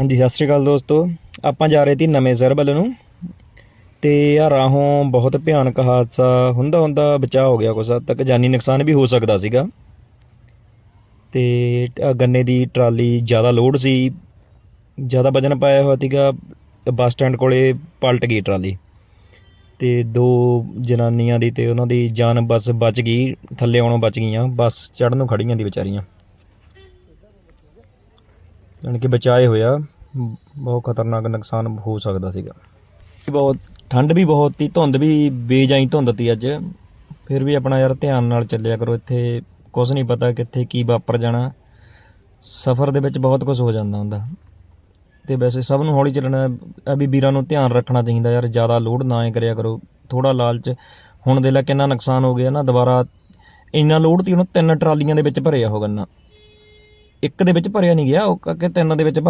ਹਾਂਜੀ, ਸਤਿ ਸ਼੍ਰੀ ਅਕਾਲ ਦੋਸਤੋ। ਆਪਾਂ ਜਾ ਰਹੇ ਸੀ ਨਵੇਂ ਸ਼ਹਿਰ ਵੱਲ ਨੂੰ। ਤੇ ਆ ਰਾਹੋਂ ਬਹੁਤ ਭਿਆਨਕ ਹਾਦਸਾ ਹੁੰਦਾ ਹੁੰਦਾ ਬਚਾਅ ਹੋ ਗਿਆ ਕੁਛ ਹੱਦ ਤੱਕ। ਜਾਨੀ ਨੁਕਸਾਨ ਵੀ ਹੋ ਸਕਦਾ ਸੀਗਾ। ਤੇ ਗੰਨੇ ਦੀ ਟਰਾਲੀ ਜ਼ਿਆਦਾ ਲੋਡ ਸੀ। ਜ਼ਿਆਦਾ ਵਜਨ ਪਾਇਆ ਹੋਇਆ ਸੀਗਾ। ਬੱਸ ਸਟੈਂਡ ਕੋਲੇ ਪਲਟ ਗਈ ਟਰਾਲੀ। ਤੇ ਦੋ ਜਨਾਨੀਆਂ ਦੀ ਤੇ ਉਹਨਾਂ ਦੀ ਜਾਨ ਬਸ ਬਚ ਗਈ। ਥੱਲੇ ਆਉਣੋਂ ਬਚ ਗਈਆਂ। ਬੱਸ ਚੜ੍ਹਨ ਨੂੰ ਖੜੀਆਂ ਦੀ ਵਿਚਾਰੀਆਂ। ਯਾਨੀ ਕਿ ਬਚਾਏ ਹੋਇਆ ਬਹੁਤ ਖਤਰਨਾਕ ਨੁਕਸਾਨ ਹੋ ਸਕਦਾ ਸੀਗਾ। ਬਹੁਤ, ਠੰਡ ਵੀ ਬਹੁਤ ਤੀ ਧੁੰਦ ਵੀ ਬੇਜਾਈ ਧੁੰਦ ਤੀ ਅੱਜ। ਫਿਰ ਵੀ ਆਪਣਾ ਯਾਰ ਧਿਆਨ ਨਾਲ ਚੱਲਿਆ ਕਰੋ, ਇੱਥੇ ਕੁਝ ਨਹੀਂ ਪਤਾ ਕਿੱਥੇ ਕੀ ਵਾਪਰ ਜਾਣਾ। ਸਫ਼ਰ ਦੇ ਵਿੱਚ ਬਹੁਤ ਕੁਝ ਹੋ ਜਾਂਦਾ ਹੁੰਦਾ। ਤੇ ਵੈਸੇ ਸਭ ਨੂੰ ਹੌਲੀ ਚੱਲਣਾ ਆ ਵੀ ਵੀਰਾਂ ਨੂੰ ਧਿਆਨ ਰੱਖਣਾ ਚਾਹੀਦਾ ਯਾਰ, ਜ਼ਿਆਦਾ ਲੋਡ ਨਾ ਹੀ ਕਰਿਆ ਕਰੋ। ਥੋੜਾ ਲਾਲਚ, ਹੁਣ ਦੇ ਲੈ ਕਿੰਨਾ ਨੁਕਸਾਨ ਹੋ ਗਿਆ ਨਾ, ਦੁਬਾਰਾ ਇੰਨਾ ਲੋਡ ਤੀ ਉਹਨੂੰ ਤਿੰਨ ਟਰਾਲੀਆਂ ਦੇ ਵਿੱਚ ਭਰਿਆ ਹੋ ਗੰਨਾ ਇੱਕ ਦੇ ਵਿੱਚ ਭਰਿਆ ਨਹੀਂ ਗਿਆ ਉਹ ਕਿ ਤਿੰਨ ਦੇ ਵਿੱਚ ਭਰ